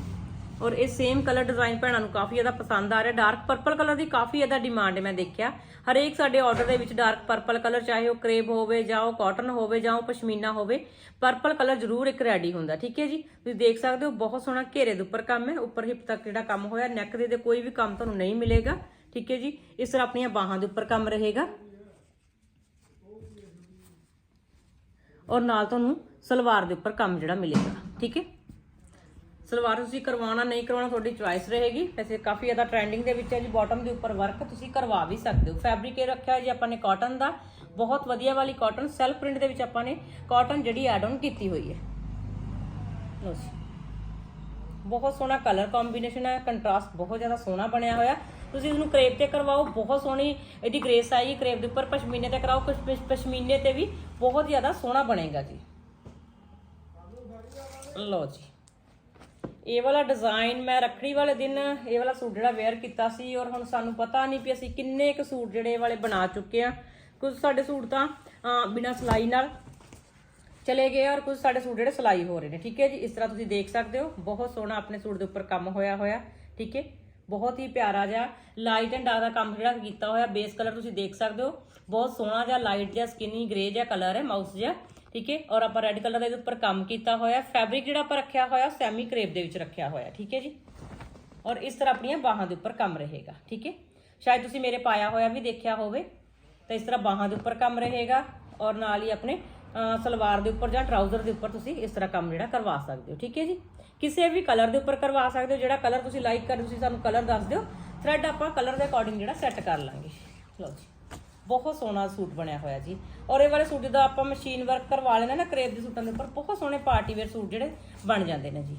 ਔਰ ਇਹ ਸੇਮ ਕਲਰ ਡਿਜ਼ਾਈਨ ਭੈਣਾਂ ਨੂੰ ਕਾਫੀ ਜ਼ਿਆਦਾ ਪਸੰਦ ਆ ਰਿਹਾ। ਡਾਰਕ ਪਰਪਲ ਕਲਰ ਦੀ ਕਾਫੀ ਜ਼ਿਆਦਾ ਡਿਮਾਂਡ ਹੈ, ਮੈਂ ਦੇਖਿਆ। ਹਰੇਕ ਸਾਡੇ ਆਰਡਰ ਦੇ ਵਿੱਚ ਡਾਰਕ ਪਰਪਲ ਕਲਰ ਚਾਹੇ ਉਹ ਕਰੇਬ ਹੋਵੇ ਜਾਂ ਉਹ ਕਾਟਨ ਹੋਵੇ ਜਾਂ ਉਹ ਪਸ਼ਮੀਨਾ ਹੋਵੇ ਪਰਪਲ ਕਲਰ ਜ਼ਰੂਰ ਇੱਕ ਰੈਡੀ ਹੁੰਦਾ, ਠੀਕ ਹੈ ਜੀ? ਤੁਸੀਂ ਦੇਖ ਸਕਦੇ ਹੋ, ਬਹੁਤ ਸੋਹਣਾ ਘੇਰੇ ਦੇ ਉੱਪਰ ਕੰਮ ਹੈ। ਉੱਪਰ ਹਿੱਪ ਤੱਕ ਜਿਹੜਾ ਕੰਮ ਹੋਇਆ ਨੈਕ ਦੇ ਤੇ ਕੋਈ ਵੀ ਕੰਮ ਤੁਹਾਨੂੰ ਨਹੀਂ ਮਿਲੇਗਾ, ਠੀਕ ਹੈ ਜੀ? ਇਸ ਤਰ੍ਹਾਂ ਆਪਣੀਆਂ ਬਾਹਾਂ ਦੇ ਉੱਪਰ ਕੰਮ ਰਹੇਗਾ। ਔਰ ਨਾਲ ਤੁਹਾਨੂੰ ਸਲਵਾਰ ਦੇ ਉੱਪਰ ਕੰਮ ਜਿਹੜਾ ਮਿਲੇਗਾ, ਠੀਕ ਹੈ? ਸਲਵਾਰ ਤੁਸੀਂ ਕਰਵਾਉਣਾ, ਨਹੀਂ ਕਰਵਾਉਣਾ, ਤੁਹਾਡੀ ਚੁਆਇਸ ਰਹੇਗੀ। ਵੈਸੇ ਕਾਫੀ ਜ਼ਿਆਦਾ ਟ੍ਰੈਂਡਿੰਗ ਦੇ ਵਿੱਚ ਹੈ ਜੀ ਬਾਟਮ ਦੇ ਉੱਪਰ ਵਰਕ ਤੁਸੀਂ ਕਰਵਾ ਵੀ ਸਕਦੇ ਹੋ। ਫੈਬਰਿਕ ਇਹ ਰੱਖਿਆ ਜੀ ਆਪਾਂ ਨੇ ਕਾਟਨ ਦਾ। ਬਹੁਤ ਵਧੀਆ ਵਾਲੀ ਕਾਟਨ ਸੈਲਫ ਪ੍ਰਿੰਟ ਦੇ ਵਿੱਚ ਆਪਾਂ ਨੇ ਕਾਟਨ ਜਿਹੜੀ ਐਡ ਆਨ ਕੀਤੀ ਹੋਈ ਹੈ। ਲਓ ਜੀ। ਬਹੁਤ ਸੋਹਣਾ ਕਲਰ ਕੰਬੀਨੇਸ਼ਨ ਹੈ ਕੰਟਰਾਸਟ ਬਹੁਤ ਜ਼ਿਆਦਾ ਸੋਹਣਾ ਬਣਿਆ ਹੋਇਆ। ਤੁਸੀਂ ਇਸ ਨੂੰ ਕਰੇਪ ਤੇ ਕਰਵਾਓ, ਬਹੁਤ ਸੋਹਣੀ ਇਹਦੀ ਗ੍ਰੇਸ ਆਏਗੀ ਕਰੇਪ ਦੇ ਉੱਪਰ, ਪਸ਼ਮੀਨੇ ਤੇ ਕਰਾਓ, ਕੁਛ ਪਸ਼ਮੀਨੇ ਤੇ ਵੀ ਬਹੁਤ ਜ਼ਿਆਦਾ ਸੋਹਣਾ ਬਣੇਗਾ ਜੀ। ਲਓ ਜੀ। ਇਹ ਵਾਲਾ ਡਿਜ਼ਾਈਨ ਮੈਂ ਰੱਖੜੀ ਵਾਲੇ ਦਿਨ ਇਹ ਵਾਲਾ ਸੂਟ ਜਿਹੜਾ ਵੇਅਰ ਕੀਤਾ ਸੀ ਔਰ ਹੁਣ ਸਾਨੂੰ ਪਤਾ ਨਹੀਂ ਵੀ ਅਸੀਂ ਕਿੰਨੇ ਕੁ ਸੂਟ ਜਿਹੜੇ ਇਹ ਵਾਲੇ ਬਣਾ ਚੁੱਕੇ ਆ ਕੁਝ ਸਾਡੇ ਸੂਟ ਤਾਂ ਅਹ, ਬਿਨਾਂ ਸਿਲਾਈ ਨਾਲ ਚਲੇ ਗਏ ਔਰ ਕੁਝ ਸਾਡੇ ਸੂਟ ਜਿਹੜੇ ਸਿਲਾਈ ਹੋ ਰਹੇ ਨੇ ਠੀਕ ਹੈ ਜੀ? ਇਸ ਤਰ੍ਹਾਂ ਤੁਸੀਂ ਦੇਖ ਸਕਦੇ ਹੋ ਬਹੁਤ ਸੋਹਣਾ ਆਪਣੇ ਸੂਟ ਦੇ ਉੱਪਰ ਕੰਮ ਹੋਇਆ ਹੋਇਆ ਠੀਕ ਹੈ? ਬਹੁਤ ਹੀ ਪਿਆਰਾ ਜਿਹਾ ਲਾਈਟ ਐਂਡ ਡਾਰਕ ਦਾ ਕੰਮ ਜਿਹੜਾ ਕੀਤਾ ਹੋਇਆ ਬੇਸ ਕਲਰ ਤੁਸੀਂ ਦੇਖ ਸਕਦੇ ਹੋ। ਬਹੁਤ ਸੋਹਣਾ ਜਿਹਾ ਲਾਈਟ ਜਿਹਾ ਸਕਿਨੀ ਗ੍ਰੇ ਜਿਹਾ ਕਲਰ ਹੈ ਮਾਊਸ ਜਿਹਾ। ਠੀਕ ਹੈ? ਔਰ ਆਪਾਂ ਰੈੱਡ ਕਲਰ ਦਾ ਇਹਦੇ ਉੱਪਰ ਕੰਮ ਕੀਤਾ ਹੋਇਆ ਫੈਬਰਿਕ ਜਿਹੜਾ ਆਪਾਂ ਰੱਖਿਆ ਹੋਇਆ ਸੈਮੀ ਕਰੇਪ ਦੇ ਵਿੱਚ ਰੱਖਿਆ ਹੋਇਆ ਠੀਕ ਹੈ ਜੀ? ਔਰ ਇਸ ਤਰ੍ਹਾਂ ਆਪਣੀਆਂ ਬਾਹਾਂ ਦੇ ਉੱਪਰ ਕੰਮ ਰਹੇਗਾ। ਠੀਕ ਹੈ? ਸ਼ਾਇਦ ਤੁਸੀਂ ਮੇਰੇ ਪਾਇਆ ਹੋਇਆ ਵੀ ਦੇਖਿਆ ਹੋਵੇ, ਤਾਂ ਇਸ ਤਰ੍ਹਾਂ ਬਾਹਾਂ ਦੇ ਉੱਪਰ ਕੰਮ ਰਹੇਗਾ ਔਰ ਨਾਲ ਹੀ ਆਪਣੇ ਸਲਵਾਰ ਦੇ ਉੱਪਰ ਜਾਂ ਟਰਾਊਜ਼ਰ ਦੇ ਉੱਪਰ ਤੁਸੀਂ ਇਸ ਤਰ੍ਹਾਂ ਕੰਮ ਜਿਹੜਾ ਕਰਵਾ ਸਕਦੇ ਹੋ। ਠੀਕ ਹੈ ਜੀ? ਕਿਸੇ ਵੀ ਕਲਰ ਦੇ ਉੱਪਰ ਕਰਵਾ ਸਕਦੇ ਹੋ। ਜਿਹੜਾ ਕਲਰ ਤੁਸੀਂ ਲਾਈਕ ਕਰ ਤੁਸੀਂ ਸਾਨੂੰ ਕਲਰ ਦੱਸ ਦਿਓ। ਥ੍ਰੈਡ ਆਪਾਂ ਕਲਰ ਦੇ ਅਕੋਰਡਿੰਗ ਜਿਹੜਾ ਸੈੱਟ ਕਰ ਲਾਂਗੇ। ਲਓ ਜੀ। ਬਹੁਤ ਸੋਹਣਾ ਸੂਟ ਬਣਿਆ ਹੋਇਆ ਜੀ। ਔਰ ਇਹ ਵਾਲੇ ਸੂਟ ਜਦੋਂ ਆਪਾਂ ਮਸ਼ੀਨ ਵਰਕ ਕਰਵਾ ਲੈਣਾ ਨਾ ਕਰੇਪ ਦੇ ਸੂਟਾਂ ਦੇ ਉੱਪਰ ਬਹੁਤ ਸੋਹਣੇ ਪਾਰਟੀ ਵੇਅਰ ਸੂਟ ਜਿਹੜੇ ਬਣ ਜਾਂਦੇ ਨੇ ਜੀ,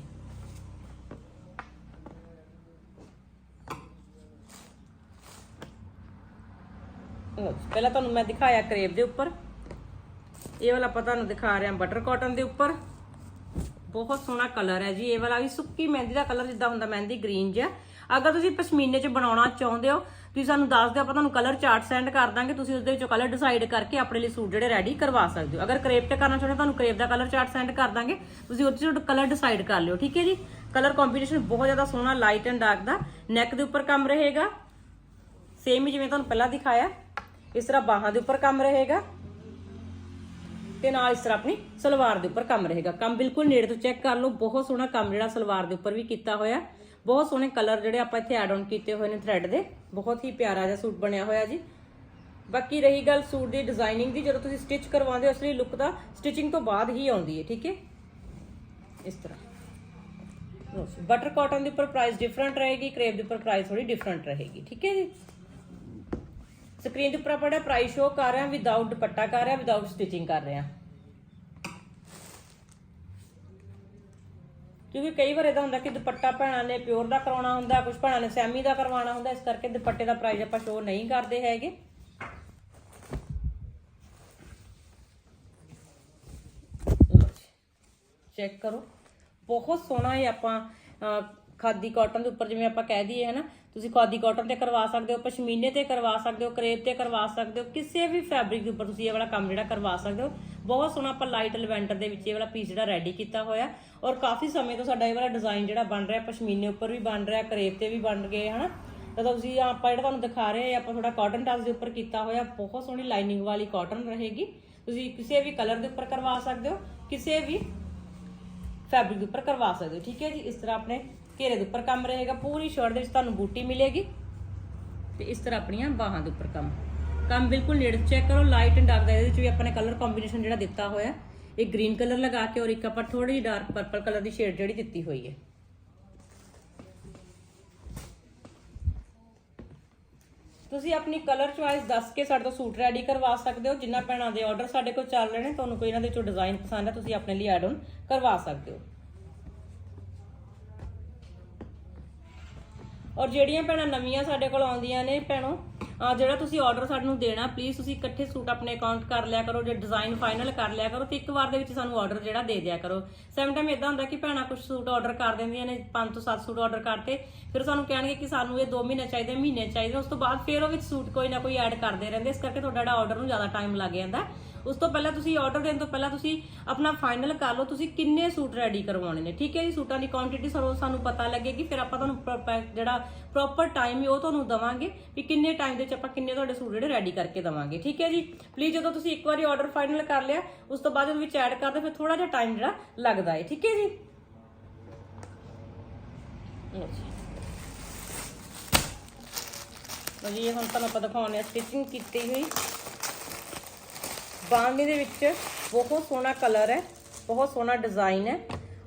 ਪਹਿਲਾਂ ਤੁਹਾਨੂੰ ਮੈਂ ਦਿਖਾਇਆ ਕਰੇਪ ਦੇ ਉੱਪਰ। ਇਹ ਵਾਲਾ ਆਪਾਂ ਤੁਹਾਨੂੰ ਦਿਖਾ ਰਿਹਾ ਬਟਰ ਕਾਟਨ ਦੇ ਉੱਪਰ। ਬਹੁਤ ਸੋਹਣਾ ਕਲਰ ਹੈ ਜੀ। ਇਹ ਵਾਲਾ ਵੀ ਸੁੱਕੀ ਮਹਿੰਦੀ ਦਾ ਕਲਰ ਜਿੱਦਾਂ ਹੁੰਦਾ ਮਹਿੰਦੀ ਗ੍ਰੀਨ ਜਿਹਾ ਅਗਰ ਤੁਸੀਂ ਪਸ਼ਮੀਨੇ 'ਚ ਬਣਾਉਣਾ ਚਾਹੁੰਦੇ ਹੋ, ਤੁਸੀਂ ਸਾਨੂੰ ਦੱਸ ਦਿਓ, ਆਪਾਂ ਤੁਹਾਨੂੰ ਕਲਰ ਚਾਰਟ ਸੈਂਡ ਕਰ ਦਾਂਗੇ, ਤੁਸੀਂ ਉਸ ਦੇ ਵਿੱਚੋਂ ਕਲਰ ਡਿਸਾਈਡ ਕਰਕੇ ਆਪਣੇ ਲਈ ਸੂਟ ਜਿਹੜੇ ਰੈਡੀ ਕਰਵਾ ਸਕਦੇ ਹੋ। ਅਗਰ ਕਰੇਪ ਤੇ ਕਰਨਾ ਚਾਹੁੰਦੇ ਹੋ, ਤੁਹਾਨੂੰ ਕਰੇਪ ਦਾ ਕਲਰ ਚਾਰਟ ਸੈਂਡ ਕਰ ਦਾਂਗੇ, ਤੁਸੀਂ ਉਹਦੇ 'ਚੋਂ ਕਲਰ ਡਿਸਾਈਡ ਕਰ ਲਿਓ, ਠੀਕ ਹੈ ਜੀ? ਕਲਰ ਕੰਬੀਨੇਸ਼ਨ ਬਹੁਤ ਜ਼ਿਆਦਾ ਸੋਹਣਾ ਲਾਈਟ ਐਂਡ ਡਾਰਕ ਦਾ। ਨੈਕ ਦੇ ਉੱਪਰ ਕੰਮ ਰਹੇਗਾ। ਸੇਮ ਜਿਵੇਂ ਤੁਹਾਨੂੰ ਪਹਿਲਾਂ ਦਿਖਾਇਆ। ਇਸ ਤਰ੍ਹਾਂ ਬਾਹਾਂ ਦੇ ਉੱਪਰ ਕੰਮ ਰਹੇਗਾ। ਤੇ ਨਾਲ ਇਸ ਤਰ੍ਹਾਂ ਆਪਣੀ ਸਲਵਾਰ ਦੇ ਉੱਪਰ ਕੰਮ ਰਹੇਗਾ। ਕੰਮ ਬਿਲਕੁਲ ਨੇੜੇ ਤੋਂ ਚੈੱਕ ਕਰ ਲਓ। ਬਹੁਤ ਸੋਹਣਾ ਕੰਮ ਜਿਹੜਾ ਸਲਵਾਰ ਦੇ ਉੱਪਰ ਵੀ ਕੀਤਾ ਹੋਇਆ। ਬਹੁਤ ਸੋਹਣੇ ਕਲਰ ਜਿਹੜੇ ਆਪਾਂ ਇੱਥੇ ਐਡ ਆਨ ਕੀਤੇ ਹੋਏ ਨੇ ਥ੍ਰੈਡ ਦੇ। ਬਹੁਤ ਹੀ ਪਿਆਰਾ ਜਿਹਾ ਸੂਟ ਬਣਿਆ ਹੋਇਆ ਜੀ। ਬਾਕੀ ਰਹੀ ਗੱਲ ਸੂਟ ਦੀ ਡਿਜ਼ਾਈਨਿੰਗ ਦੀ, ਜਦੋਂ ਤੁਸੀਂ ਸਟਿਚ ਕਰਵਾਉਂਦੇ ਹੋ, ਅਸਲੀ ਲੁੱਕ ਦਾ ਸਟਿਚਿੰਗ ਤੋਂ ਬਾਅਦ ਹੀ ਆਉਂਦੀ ਹੈ, ਠੀਕ ਹੈ? ਇਸ ਤਰ੍ਹਾਂ। ਬਟਰ ਕਾਟਨ ਦੇ ਉੱਪਰ ਪ੍ਰਾਈਸ ਡਿਫਰੈਂਟ ਰਹੇਗੀ ਕਰੇਪ ਦੇ ਉੱਪਰ ਪ੍ਰਾਈਸ ਥੋੜੀ ਡਿਫਰੈਂਟ ਰਹੇਗੀ, ਠੀਕ ਹੈ ਜੀ? ਸਕਰੀਨ ਦੇ ਉੱਪਰ ਆਪਾਂ ਜਿਹੜਾ ਪ੍ਰਾਈਸ ਸ਼ੋ ਕਰ ਰਹੇ ਹਾਂ ਵਿਦਆਊਟ ਦੁਪੱਟਾ ਕਰ ਰਹੇ ਹਾਂ ਵਿਦਆਊਟ ਸਟਿਚਿੰਗ ਕਰ ਰਹੇ ਹਾਂ। ਕਿਉਂਕਿ ਕਈ ਵਾਰ ਇਹਦਾ ਹੁੰਦਾ ਕਿ ਦੁਪੱਟਾ ਭੈਣਾਂ ਨੇ ਪਿਓਰ ਦਾ ਕਰਵਾਉਣਾ ਹੁੰਦਾ ਕੁਝ ਭੈਣਾਂ ਨੇ ਸੈਮੀ ਦਾ ਕਰਵਾਉਣਾ ਹੁੰਦਾ, ਇਸ ਕਰਕੇ ਦੁਪੱਟੇ ਦਾ ਪ੍ਰਾਈਸ ਆਪਾਂ ਸ਼ੋਅ ਨਹੀਂ ਕਰਦੇ ਹੈਗੇ। ਚੈੱਕ ਕਰੋ। ਬਹੁਤ ਸੋਹਣਾ ਇਹ ਆਪਾਂ ਖਾਦੀ ਕਾਟਨ ਦੇ ਉੱਪਰ ਜਿਵੇਂ ਆਪਾਂ ਕਹਿ ਦਈਏ ਹੈ ਨਾ ਤੁਸੀਂ ਖਾਦੀ ਕਾਟਨ ਤੇ ਕਰਵਾ ਸਕਦੇ ਹੋ, ਪਸ਼ਮੀਨੇ ਤੇ ਕਰਵਾ ਸਕਦੇ ਹੋ, ਕਰੇਪ ਤੇ ਕਰਵਾ ਸਕਦੇ ਹੋ, ਕਿਸੇ ਵੀ ਫੈਬਰਿਕ ਦੇ ਉੱਪਰ ਤੁਸੀਂ ਇਹ ਵਾਲਾ ਕੰਮ ਜਿਹੜਾ ਕਰਵਾ ਸਕਦੇ ਹੋ। ਬਹੁਤ ਸੋਹਣਾ ਆਪਾਂ ਲਾਈਟ ਲਵੈਂਡਰ ਦੇ ਵਿੱਚ ਇਹ ਵਾਲਾ ਪੀਸ ਜਿਹੜਾ ਰੈਡੀ ਕੀਤਾ ਹੋਇਆ। ਔਰ ਕਾਫੀ ਸਮੇਂ ਤੋਂ ਸਾਡਾ ਇਹ ਵਾਲਾ ਡਿਜ਼ਾਈਨ ਜਿਹੜਾ ਬਣ ਰਿਹਾ, ਪਸ਼ਮੀਨੇ ਉੱਪਰ ਵੀ ਬਣ ਰਿਹਾ ਕਰੇਬ ਤੇ ਵੀ ਬਣ ਗਏ, ਹਨਾ? ਤਾਂ ਤੁਸੀਂ ਆਪਾਂ ਜਿਹੜਾ ਤੁਹਾਨੂੰ ਦਿਖਾ ਰਹੇ ਹਾਂ ਆਪਾਂ ਥੋੜਾ ਕਾਟਨ ਟਾਸ ਦੇ ਉੱਪਰ ਕੀਤਾ ਹੋਇਆ, ਬਹੁਤ ਸੋਹਣੀ ਲਾਈਨਿੰਗ ਵਾਲੀ ਕਾਟਨ ਰਹੇਗੀ। ਤੁਸੀਂ ਕਿਸੇ ਵੀ ਕਲਰ ਦੇ ਉੱਪਰ ਕਰਵਾ ਸਕਦੇ ਹੋ, ਕਿਸੇ ਵੀ ਫੈਬਰਿਕ ਦੇ ਉੱਪਰ ਕਰਵਾ ਸਕਦੇ ਹੋ, ਠੀਕ ਹੈ ਜੀ? ਇਸ ਤਰ੍ਹਾਂ ਆਪਣੇ ਘੇਰੇ ਦੇ ਉੱਪਰ ਕੰਮ ਰਹੇਗਾ, ਪੂਰੀ ਸ਼ਰਟ ਦੇ ਵਿੱਚ ਤੁਹਾਨੂੰ ਬੂਟੀ ਮਿਲੇਗੀ। ਤੇ ਇਸ ਤਰ੍ਹਾਂ ਆਪਣੀਆਂ ਬਾਹਾਂ ਦੇ ਉੱਪਰ ਕੰਮ। ਕੰਮ ਬਿਲਕੁਲ ਨੇੜੇ ਚੈੱਕ ਕਰੋ ਲਾਈਟ ਐਂਡ ਡਾਰਕ ਦਾ ਇਹਦੇ ਵਿੱਚ ਵੀ ਆਪਾਂ ਨੇ ਕਲਰ ਕੰਬੀਨੇਸ਼ਨ ਜਿਹੜਾ ਦਿੱਤਾ ਹੋਇਆ ਇੱਕ ਗ੍ਰੀਨ ਕਲਰ ਲਗਾ ਕੇ ਔਰ ਇੱਕ ਆਪਾਂ ਥੋੜੀ ਜਿਹੀ ਡਾਰਕ ਪਰਪਲ ਕਲਰ ਦੀ ਸ਼ੇਡ ਜਿਹੜੀ ਦਿੱਤੀ ਹੋਈ ਹੈ। ਤੁਸੀਂ ਆਪਣੀ ਕਲਰ ਚੁਆਇਸ ਦੱਸ ਕੇ ਸਾਡੇ ਤੋਂ ਸੂਟ ਰੈਡੀ ਕਰਵਾ ਸਕਦੇ ਹੋ। ਜਿੰਨਾ ਭੈਣਾਂ ਦੇ ਆਰਡਰ ਸਾਡੇ ਕੋਲ ਚੱਲ ਰਹੇ ਨੇ, ਤੁਹਾਨੂੰ ਕੋਈ ਇਹਨਾਂ ਦੇ ਚੋਂ ਡਿਜ਼ਾਈਨ ਪਸੰਦ ਹੈ, ਤੁਸੀਂ ਆਪਣੇ ਲਈ ਐਡ ਆਨ ਕਰਵਾ ਸਕਦੇ ਹੋ। ਔਰ ਜਿਹੜੀਆਂ ਭੈਣਾਂ ਨਵੀਆਂ ਸਾਡੇ ਕੋਲ ਆਉਂਦੀਆਂ ਨੇ ਭੈਣੋ ਜਿਹੜਾ ਤੁਸੀਂ ਆਰਡਰ ਸਾਨੂੰ ਦੇਣਾ ਪਲੀਜ਼ ਤੁਸੀਂ ਇਕੱਠੇ ਸੂਟ ਆਪਣੇ ਅਕਾਊਂਟ ਕਰ ਲਿਆ ਕਰੋ, ਜੇ ਡਿਜ਼ਾਈਨ ਫਾਈਨਲ ਕਰ ਲਿਆ ਕਰੋ, ਤੇ ਇੱਕ ਵਾਰ ਦੇ ਵਿੱਚ ਸਾਨੂੰ ਆਰਡਰ ਜਿਹੜਾ ਦੇ ਦਿਆ ਕਰੋ। ਸਮ ਟਾਈਮ ਇਦਾਂ ਹੁੰਦਾ ਕਿ ਭੈਣਾਂ ਕੁਝ ਸੂਟ ਆਰਡਰ ਕਰ ਦਿੰਦੀਆਂ ਨੇ 5 ਤੋਂ 7 ਸੂਟ ਆਰਡਰ ਕਰਤੇ, ਫਿਰ ਸਾਨੂੰ ਕਹਿਣਗੇ ਕਿ ਸਾਨੂੰ ਇਹ 2 ਮਹੀਨੇ ਚਾਹੀਦੇ ਮਹੀਨੇ ਚਾਹੀਦੇ, ਉਸ ਤੋਂ ਬਾਅਦ ਫਿਰ ਉਹ ਵਿੱਚ ਸੂਟ ਕੋਈ ਨਾ ਕੋਈ ਐਡ ਕਰਦੇ ਰਹਿੰਦੇ, ਇਸ ਕਰਕੇ ਤੁਹਾਡਾ ਜਿਹੜਾ ਆਰਡਰ ਨੂੰ ਜ਼ਿਆਦਾ ਟਾਈਮ ਲੱਗ ਜਾਂਦਾ। ਉਸ ਤੋਂ ਪਹਿਲਾਂ ਤੁਸੀਂ ਆਰਡਰ ਦੇਣ ਤੋਂ ਪਹਿਲਾਂ ਤੁਸੀਂ ਆਪਣਾ ਫਾਈਨਲ ਕਰ ਲਓ, ਤੁਸੀਂ ਕਿੰਨੇ ਸੂਟ ਰੈਡੀ ਕਰਵਾਉਣੇ ਨੇ, ਠੀਕ ਹੈ ਜੀ? ਸੂਟਾਂ ਦੀ ਕੁਆਂਟੀਟੀ ਸਾਨੂੰ ਸਾਨੂੰ ਪਤਾ ਲੱਗੇਗੀ, ਫਿਰ ਆਪਾਂ ਤੁਹਾਨੂੰ proper- ਜਿਹੜਾ ਪ੍ਰੋਪਰ ਟਾਈਮ ਹੈ ਉਹ ਤੁਹਾਨੂੰ ਦਵਾਂਗੇ ਵੀ ਕਿੰਨੇ ਟਾਈਮ ਦੇ ਵਿੱਚ ਆਪਾਂ ਕਿੰਨੇ ਤੁਹਾਡੇ ਸੂਟ ਜਿਹੜੇ ਰੈਡੀ ਕਰਕੇ ਦਵਾਂਗੇ, ਠੀਕ ਹੈ ਜੀ? ਪਲੀਜ਼ ਜਦੋਂ ਤੁਸੀਂ ਇੱਕ ਵਾਰੀ ਆਰਡਰ ਫਾਈਨਲ ਕਰ ਲਿਆ, ਉਸ ਤੋਂ ਬਾਅਦ ਉਹਦੇ ਵਿੱਚ ਐਡ ਕਰਦੇ, ਫਿਰ ਥੋੜਾ ਜਿਹਾ ਟਾਈਮ ਜਿਹੜਾ ਲੱਗਦਾ ਹੈ, ਠੀਕ ਹੈ ਜੀ? ਜੀ। ਇਹ ਹੁਣ ਤੁਹਾਨੂੰ ਆਪਾਂ ਦਿਖਾਉਂਦੇ ਆ ਸਟਿਚਿੰਗ ਕੀਤੀ ਹੋਈ। ਬਾਂਦੀ ਦੇ ਵਿੱਚ ਬਹੁਤ ਸੋਹਣਾ ਕਲਰ ਹੈ, ਬਹੁਤ ਸੋਹਣਾ ਡਿਜ਼ਾਈਨ ਹੈ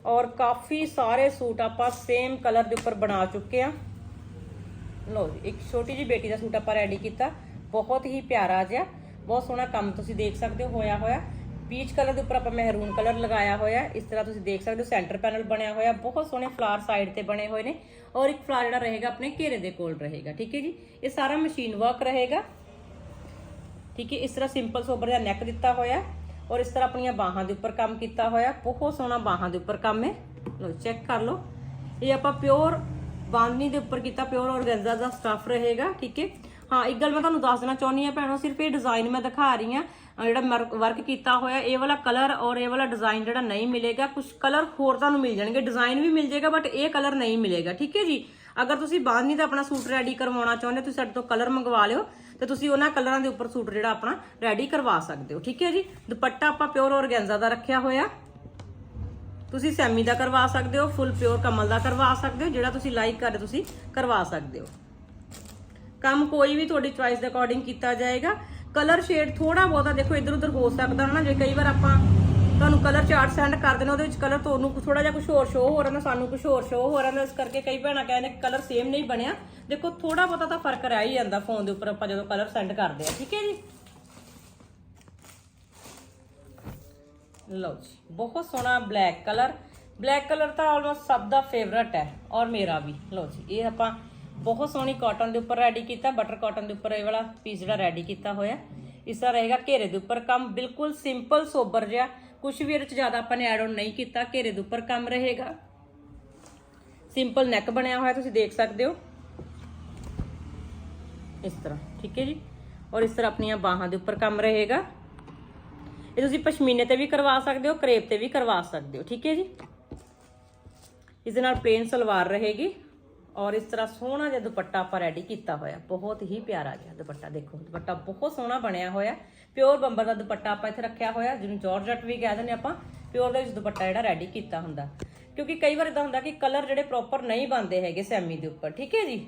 ਔਰ ਕਾਫੀ ਸਾਰੇ ਸੂਟ ਆਪਾਂ ਸੇਮ ਕਲਰ ਦੇ ਉੱਪਰ ਬਣਾ ਚੁੱਕੇ ਆ ਲੋ ਜੀ, ਇੱਕ ਛੋਟੀ ਜੀ ਬੇਟੀ ਦਾ ਸੂਟ ਆਪਾਂ ਰੈਡੀ ਕੀਤਾ, ਬਹੁਤ ਹੀ ਪਿਆਰਾ ਜਿਹਾ, ਬਹੁਤ ਸੋਹਣਾ ਕੰਮ ਤੁਸੀਂ ਦੇਖ ਸਕਦੇ ਹੋ, ਹੋਇਆ ਹੋਇਆ। ਪੀਚ ਕਲਰ ਦੇ ਉੱਪਰ ਆਪਾਂ ਮਹਿਰੂਨ ਕਲਰ ਲਗਾਇਆ ਹੋਇਆ, ਇਸ ਤਰ੍ਹਾਂ ਤੁਸੀਂ ਦੇਖ ਸਕਦੇ ਹੋ ਸੈਂਟਰ ਪੈਨਲ ਬਣਿਆ ਹੋਇਆ, ਬਹੁਤ ਸੋਹਣੇ ਫਲਾਰ ਸਾਈਡ ਤੇ ਬਣੇ ਹੋਏ ਨੇ ਔਰ ਇੱਕ ਫਲਾਰ ਜਿਹੜਾ ਰਹੇਗਾ ਆਪਣੇ ਘੇਰੇ ਦੇ ਕੋਲ ਰਹੇਗਾ, ਠੀਕ ਹੈ ਜੀ? ਇਹ ਸਾਰਾ ਮਸ਼ੀਨ ਵਰਕ ਰਹੇਗਾ। ਠੀਕ ਹੈ, ਇਸ ਤਰ੍ਹਾਂ ਸਿੰਪਲ ਸੋਬਰ ਦਾ ਨੈਕ ਦਿੱਤਾ ਹੋਇਆ ਔਰ ਇਸ ਤਰ੍ਹਾਂ ਆਪਣੀਆਂ ਬਾਹਾਂ ਦੇ ਉੱਪਰ ਕੰਮ ਕੀਤਾ ਹੋਇਆ ਬਹੁਤ ਸੋਹਣਾ ਬਾਹਾਂ ਦੇ ਉੱਪਰ ਕੰਮ ਹੈ। ਲੋ ਚੈੱਕ ਕਰ ਲਓ। ਇਹ ਆਪਾਂ ਪਿਓਰ ਬਾਂਦਨੀ ਦੇ ਉੱਪਰ ਕੀਤਾ ਪਿਓਰ ਔਰਗੈਂਜ਼ਾ ਦਾ ਸਟਫ ਰਹੇਗਾ, ਠੀਕ ਹੈ। ਹਾਂ, ਇੱਕ ਗੱਲ ਮੈਂ ਤੁਹਾਨੂੰ ਦੱਸ ਦੇਣਾ ਚਾਹੁੰਦੀ ਹਾਂ ਭੈਣੋ, ਸਿਰਫ ਇਹ ਡਿਜ਼ਾਈਨ ਮੈਂ ਦਿਖਾ ਰਹੀ ਹਾਂ, ਅਹ ਜਿਹੜਾ ਵਰਕ ਕੀਤਾ ਹੋਇਆ, ਇਹ ਵਾਲਾ ਕਲਰ ਔਰ ਇਹ ਵਾਲਾ ਡਿਜ਼ਾਈਨ ਜਿਹੜਾ ਨਹੀਂ ਮਿਲੇਗਾ ਕੁਝ ਕਲਰ ਹੋਰ ਤੁਹਾਨੂੰ ਮਿਲ ਜਾਣਗੇ ਡਿਜ਼ਾਈਨ ਵੀ ਮਿਲ ਜਾਏਗਾ ਬਟ ਇਹ ਕਲਰ ਨਹੀਂ ਮਿਲੇਗਾ, ਠੀਕ ਹੈ ਜੀ। ਅਗਰ ਤੁਸੀਂ ਬਾਂਦਨੀ ਦਾ ਆਪਣਾ ਸੂਟ ਰੈਡੀ ਕਰਵਾਉਣਾ ਚਾਹੁੰਦੇ ਹੋ, ਤੁਸੀਂ ਸਾਡੇ ਤੋਂ ਕਲਰ ਮੰਗਵਾ ਲਿਓ ਤੇ ਤੁਸੀਂ ਉਹਨਾਂ ਕਲਰਾਂ ਦੇ ਉੱਪਰ ਸੂਟ ਜਿਹੜਾ ਆਪਣਾ ਰੈਡੀ ਕਰਵਾ ਸਕਦੇ ਹੋ। ਠੀਕ ਹੈ ਜੀ? ਦੁਪੱਟਾ ਆਪਾਂ ਪਿਓਰ ਔਰਗੈਂਜ਼ਾ ਦਾ ਰੱਖਿਆ ਹੋਇਆ। ਤੁਸੀਂ ਸੈਮੀ ਦਾ ਕਰਵਾ ਸਕਦੇ ਹੋ ਫੁੱਲ ਪਿਓਰ ਕਮਲ ਦਾ ਕਰਵਾ ਸਕਦੇ ਹੋ, ਜਿਹੜਾ ਤੁਸੀਂ ਲਾਈਕ ਕਰ ਤੁਸੀਂ ਕਰਵਾ ਸਕਦੇ ਹੋ। ਕੰਮ ਕੋਈ ਵੀ ਤੁਹਾਡੀ ਚੁਆਇਸ ਦੇ ਅਕੋਰਡਿੰਗ ਕੀਤਾ ਜਾਏਗਾ। ਕਲਰ ਸ਼ੇਡ ਥੋੜਾ ਬਹੁਤਾ ਦੇਖੋ ਇੱਧਰ ਉੱਧਰ ਹੋ ਸਕਦਾ ਹਨਾ ਜੇ ਕਈ ਵਾਰ ਆਪਾਂ ਤੁਹਾਨੂੰ ਕਲਰ ਚਾਰਟ ਸੈਂਡ ਕਰ ਦੇਣਾ, ਉਹਦੇ ਵਿੱਚ ਕਲਰ ਤੁਹਾਨੂੰ ਥੋੜਾ ਜਿਹਾ ਕੁਝ ਹੋਰ ਸ਼ੋ ਹੋ ਰਿਹਾ ਨਾ ਸਾਨੂੰ ਕੁਝ ਹੋਰ ਸ਼ੋ ਹੋ ਰਿਹਾ, ਇਸ ਕਰਕੇ ਕਈ ਭੈਣਾਂ ਕਹਿੰਦੇ ਕਲਰ ਸੇਮ ਨਹੀਂ ਬਣਿਆ। ਦੇਖੋ ਥੋੜਾ ਬਹੁਤਾ ਤਾਂ ਫ਼ਰਕ ਰਹਿ ਹੀ ਜਾਂਦਾ ਫੋਨ ਦੇ ਉੱਪਰ, ਆਪਾਂ ਜਦੋਂ ਕਲਰ ਸੈਂਡ ਕਰਦੇ ਆ, ਠੀਕ ਹੈ ਜੀ? ਲਓ ਜੀ, ਬਹੁਤ ਸੋਹਣਾ ਬਲੈਕ ਕਲਰ ਬਲੈਕ ਕਲਰ ਤਾਂ ਆਲਮੋਸਟ ਸਭ ਦਾ ਫੇਵਰਟ ਹੈ, ਔਰ ਮੇਰਾ ਵੀ। ਲਓ ਜੀ, ਇਹ ਆਪਾਂ ਬਹੁਤ ਸੋਹਣੀ ਕਾਟਨ ਦੇ ਉੱਪਰ ਰੈਡੀ ਕੀਤਾ ਬਟਰ ਕਾਟਨ ਦੇ ਉੱਪਰ ਇਹ ਵਾਲਾ ਪੀਸ ਜਿਹੜਾ ਰੈਡੀ ਕੀਤਾ ਹੋਇਆ। ਇਸ ਤਰ੍ਹਾਂ ਰਹੇਗਾ ਘੇਰੇ ਦੇ ਉੱਪਰ, ਕੰਮ ਬਿਲਕੁਲ ਸਿੰਪਲ ਸੋਬਰ ਜਿਹਾ। ਕੁਝ ਵੀ ਇਹਦੇ ਚ ਜ਼ਿਆਦਾ ਆਪਾਂ ਨੇ ਐਡ ਆਨ ਨਹੀਂ ਕੀਤਾ, ਘੇਰੇ ਦੇ ਉੱਪਰ ਕੰਮ ਰਹੇਗਾ। ਸਿੰਪਲ ਨੈਕ ਬਣਿਆ ਹੋਇਆ, ਤੁਸੀਂ ਦੇਖ ਸਕਦੇ ਹੋ। ਇਸ ਤਰ੍ਹਾਂ, ਠੀਕ ਹੈ ਜੀ? ਔਰ ਇਸ ਤਰ੍ਹਾਂ ਆਪਣੀਆਂ ਬਾਹਾਂ ਦੇ ਉੱਪਰ ਕੰਮ ਰਹੇਗਾ। ਇਹ ਤੁਸੀਂ ਪਸ਼ਮੀਨੇ ਤੇ ਵੀ ਕਰਵਾ ਸਕਦੇ ਹੋ, ਕਰੇਪ ਤੇ ਵੀ ਕਰਵਾ ਸਕਦੇ ਹੋ, ਠੀਕ ਹੈ ਜੀ? ਇਸ ਦੇ ਨਾਲ ਪਲੇਨ ਸਲਵਾਰ ਰਹੇਗੀ। ਔਰ ਇਸ ਤਰ੍ਹਾਂ ਸੋਹਣਾ ਜਿਹਾ ਦੁਪੱਟਾ ਆਪਾਂ ਰੈਡੀ ਕੀਤਾ ਹੋਇਆ। ਬਹੁਤ ਹੀ ਪਿਆਰਾ ਜਿਹਾ ਦੁਪੱਟਾ, ਦੇਖੋ, ਦੁਪੱਟਾ ਬਹੁਤ ਸੋਹਣਾ ਬਣਿਆ ਹੋਇਆ। ਪਿਓਰ ਬੰਬਰ ਦਾ ਦੁਪੱਟਾ ਆਪਾਂ ਇੱਥੇ ਰੱਖਿਆ ਹੋਇਆ, ਜਿਹਨੂੰ ਜਾਰਜਟ ਵੀ ਕਹਿ ਦਿੰਦੇ ਆਪਾਂ ਪਿਓਰ ਦੇ ਵਿੱਚ ਦੁਪੱਟਾ ਜਿਹੜਾ ਰੈਡੀ ਕੀਤਾ ਹੁੰਦਾ। ਕਿਉਂਕਿ ਕਈ ਵਾਰ ਇਦਾਂ ਹੁੰਦਾ ਕਿ ਕਲਰ ਜਿਹੜੇ ਪ੍ਰੋਪਰ ਨਹੀਂ ਬਣਦੇ ਹੈਗੇ ਸੈਮੀ ਦੇ ਉੱਪਰ, ਠੀਕ ਹੈ ਜੀ?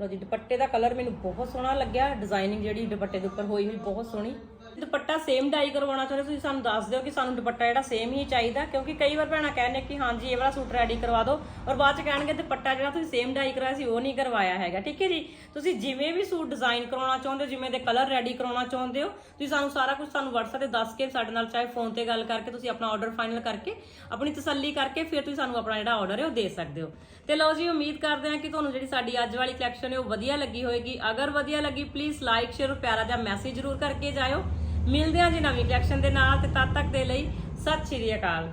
ਲੋ ਜੀ, ਦੁਪੱਟੇ ਦਾ ਕਲਰ ਮੈਨੂੰ ਬਹੁਤ ਸੋਹਣਾ ਲੱਗਿਆ ਡਿਜ਼ਾਈਨਿੰਗ ਜਿਹੜੀ ਦੁਪੱਟੇ ਦੇ ਉੱਪਰ ਹੋਈ ਹੋਈ ਬਹੁਤ ਸੋਹਣੀ। ਦੁਪੱਟਾ ਸੇਮ ਡਾਈ ਕਰਵਾਉਣਾ ਚਾਹੁੰਦੇ ਤੁਸੀਂ ਸਾਨੂੰ ਦੱਸ ਦਿਓ ਕਿ ਸਾਨੂੰ ਦੁਪੱਟਾ ਜਿਹੜਾ ਸੇਮ ਹੀ ਚਾਹੀਦਾ, ਕਿਉਂਕਿ ਕਈ ਵਾਰ ਭੈਣਾਂ ਕਹਿੰਦੇ ਕਿ ਹਾਂਜੀ, ਇਹ ਵਾਲਾ ਸੂਟ ਰੈਡੀ ਕਰਵਾ ਦਿਓ, ਔਰ ਬਾਅਦ ਚ ਕਹਿਣਗੇ ਦੁਪੱਟਾ ਜਿਹੜਾ ਤੁਸੀਂ ਸੇਮ ਡਾਈ ਕਰਾਇਆ ਸੀ, ਉਹ ਨਹੀਂ ਕਰਵਾਇਆ ਹੈਗਾ। ਠੀਕ ਹੈ ਜੀ? ਤੁਸੀਂ ਜਿਵੇਂ ਵੀ ਸੂਟ ਡਿਜ਼ਾਈਨ ਕਰਾਉਣਾ ਚਾਹੁੰਦੇ ਹੋ, ਜਿਵੇਂ ਦੇ ਕਲਰ ਰੈਡੀ ਕਰਾਉਣਾ ਚਾਹੁੰਦੇ ਹੋ, ਤੁਸੀਂ ਸਾਨੂੰ ਸਾਰਾ ਕੁਝ ਸਾਨੂੰ WhatsApp ਤੇ ਦੱਸ ਕੇ ਸਾਡੇ ਨਾਲ ਚਾਹੇ ਫੋਨ ਤੇ ਗੱਲ ਕਰਕੇ ਤੁਸੀਂ ਆਪਣਾ ਆਰਡਰ ਫਾਈਨਲ ਕਰਕੇ, ਆਪਣੀ ਤਸੱਲੀ ਕਰਕੇ ਫਿਰ ਤੁਸੀਂ ਸਾਨੂੰ ਆਪਣਾ ਜਿਹੜਾ ਆਰਡਰ ਹੈ, ਉਹ ਦੇ ਸਕਦੇ ਹੋ। ਤੇ ਲਓ ਜੀ, ਉਮੀਦ ਕਰਦੇ ਹਾਂ ਕਿ ਤੁਹਾਨੂੰ ਜਿਹੜੀ ਸਾਡੀ ਅੱਜ ਵਾਲੀ ਕਲੈਕਸ਼ਨ ਹੈ, ਉਹ ਵਧੀਆ ਲੱਗੀ ਹੋਏਗੀ। ਅਗਰ ਵਧੀਆ ਲੱਗੀ ਪਲੀਜ਼ ਲਾਈਕ ਸ਼ੇਅਰ ਪਿਆਰਾ ਜਿਹਾ ਮੈਸੇਜ ਜ਼ਰੂਰ ਕਰਕੇ ਜਾਇਓ। ਮਿਲਦੇ ਹਾਂ ਜੀ ਨਵੀਂ ਕਲੈਕਸ਼ਨ ਦੇ ਨਾਲ ਤੇ ਤਦ ਤੱਕ ਦੇ ਲਈ ਸਤਿ ਸ਼੍ਰੀ ਅਕਾਲ।